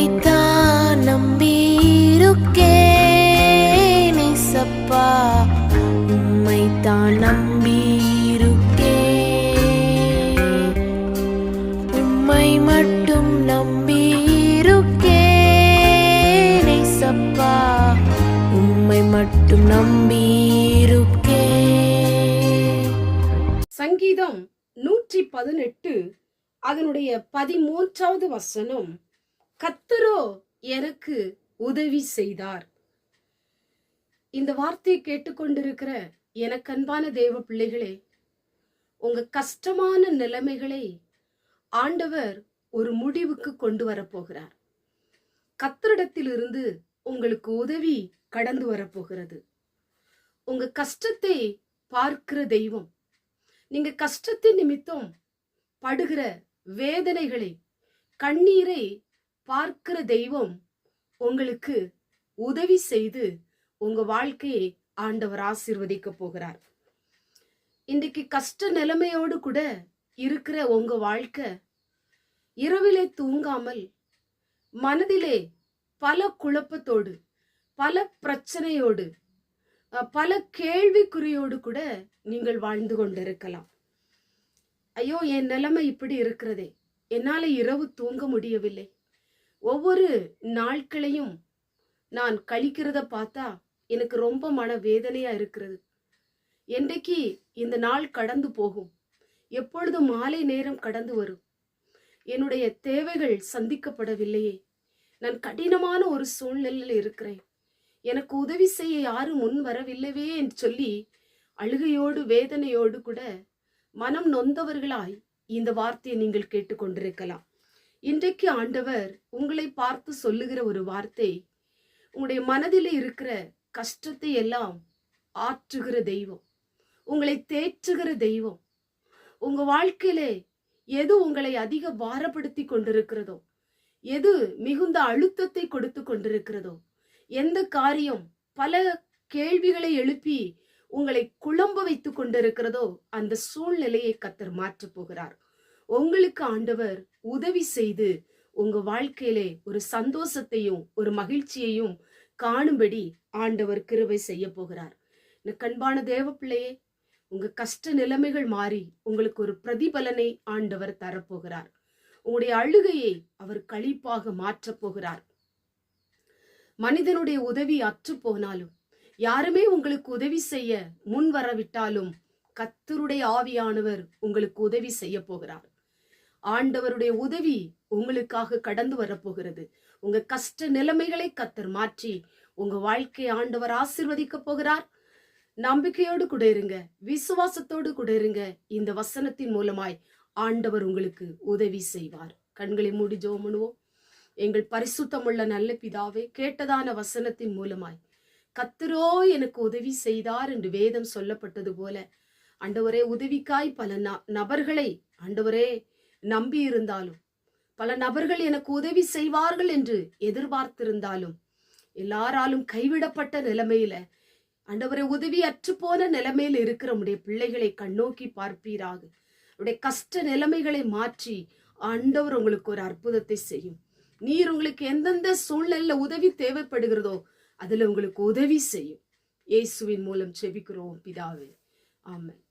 உம்மைத்தான் நம்பியிருக்கேன் ஏசப்பா உம்மைத்தான் நம்பியிருக்கேன் உம்மை மட்டும் நம்பியிருக்கேன் சப்பா. உம்மை மட்டும் நம்பியிருக்கேன் சங்கீதம் நூற்றி பதினெட்டு அதனுடைய பதிமூன்றாவது வசனம். கத்தரோ எனக்கு உதவி செய்தார். இந்த வார்த்தையை கேட்டுக்கொண்டிருக்கிற எனக்கு அன்பான தேவ பிள்ளைகளே உங்க கஷ்டமான நிலைமைகளை ஆண்டவர் ஒரு முடிவுக்கு கொண்டு வரப்போகிறார். கத்தரிடத்திலிருந்து உங்களுக்கு உதவி கடந்து வரப்போகிறது. உங்க கஷ்டத்தை பார்க்கிற தெய்வம் நீங்க கஷ்டத்தின் நிமித்தம் படுகிற வேதனைகளை கண்ணீரை பார்க்கிற தெய்வம் உங்களுக்கு உதவி செய்து உங்க வாழ்க்கையை ஆண்டவர் ஆசீர்வதிக்க போகிறார். இன்றைக்கு கஷ்ட நிலைமையோடு கூட இருக்கிற உங்க வாழ்க்கை இரவிலே தூங்காமல் மனதிலே பல குழப்பத்தோடு பல பிரச்சனையோடு பல கேள்விக்குறியோடு கூட நீங்கள் வாழ்ந்து கொண்டிருக்கலாம். ஐயோ என் நிலைமை இப்படி இருக்கிறதே. என்னால் இரவு தூங்க முடியவில்லை. ஒவ்வொரு நாட்களையும் நான் கழிக்கிறத பார்த்தா எனக்கு ரொம்ப மன வேதனையா இருக்கிறது. என்றைக்கு இந்த நாள் கடந்து போகும்? எப்பொழுது மாலை நேரம் கடந்து வரும்? என்னுடைய தேவைகள் சந்திக்கப்படவில்லையே. நான் கடினமான ஒரு சூழ்நிலையில் இருக்கிறேன். எனக்கு உதவி செய்ய யாரும் முன் வரவில்லைவே என்று சொல்லி அழுகையோடு வேதனையோடு கூட மனம் நொந்தவர்களாய் இந்த வார்த்தையை நீங்கள் கேட்டுக்கொண்டிருக்கலாம். இன்றைக்கு ஆண்டவர் உங்களை பார்த்து சொல்லுகிற ஒரு வார்த்தை உங்களுடைய மனதில் இருக்கிற கஷ்டத்தை எல்லாம் ஆற்றுகிற தெய்வம். உங்களை தேற்றுகிற தெய்வம். உங்க வாழ்க்கையிலே எது உங்களை அதிக பாரப்படுத்தி கொண்டிருக்கிறதோ எது மிகுந்த அழுத்தத்தை கொடுத்து கொண்டிருக்கிறதோ எந்த காரியம் பல கேள்விகளை எழுப்பி உங்களை குழம்ப வைத்து கொண்டிருக்கிறதோ அந்த சூழ்நிலையை கத்தர் மாற்றப் போகிறார். உங்களுக்கு ஆண்டவர் உதவி செய்து உங்க வாழ்க்கையிலே ஒரு சந்தோஷத்தையும் ஒரு மகிழ்ச்சியையும் காணும்படி ஆண்டவர் கிருபை செய்ய போகிறார். எனக்கு கண்பான தேவ பிள்ளையே உங்க கஷ்ட நிலைமைகள் மாறி உங்களுக்கு ஒரு பிரதிபலனை ஆண்டவர் தரப்போகிறார். உங்களுடைய அழுகையை அவர் கழிப்பாக மாற்றப் போகிறார். மனிதனுடைய உதவி அற்று போனாலும் யாருமே உங்களுக்கு உதவி செய்ய முன் வரவிட்டாலும் கத்தருடைய ஆவியானவர் உங்களுக்கு உதவி செய்ய போகிறார். ஆண்டவருடைய உதவி உங்களுக்காக கடந்து வரப்போகிறது. உங்க கஷ்ட நிலைமைகளை கத்தர் மாற்றி உங்க வாழ்க்கையை ஆண்டவர் ஆசிர்வதிக்க போகிறார். நம்பிக்கையோடு கூட இருங்க விசுவாசத்தோடு கூட இருங்க. இந்த வசனத்தின் மூலமாய் ஆண்டவர் உங்களுக்கு உதவி செய்வார். கண்களை மூடி ஜெபம் பண்ணுவோம். எங்கள் பரிசுத்தமுள்ள நல்ல பிதாவே கேட்டதான வசனத்தின் மூலமாய் கத்தரோ எனக்கு உதவி செய்தார் என்று வேதம் சொல்லப்பட்டது போல ஆண்டவரே உதவிக்காய் பல ந- நபர்களை ஆண்டவரே நம்பி இருந்தாலும் பல நபர்கள் எனக்கு உதவி செய்வார்கள் என்று எதிர்பார்த்திருந்தாலும் எல்லாராலும் கைவிடப்பட்ட நிலைமையில ஆண்டவரை உதவி அற்றுப்போன நிலைமையில இருக்கிற உடைய பிள்ளைகளை கண்ணோக்கி பார்ப்பீராக. உடைய கஷ்ட நிலைமைகளை மாற்றி ஆண்டவர் உங்களுக்கு ஒரு அற்புதத்தை செய்யும். நீர் உங்களுக்கு எந்தெந்த சூழ்நிலையில உதவி தேவைப்படுகிறதோ அதுல உங்களுக்கு உதவி செய்யும். இயேசுவின் மூலம் செபிக்கிறோம் பிதாவே. ஆமாம்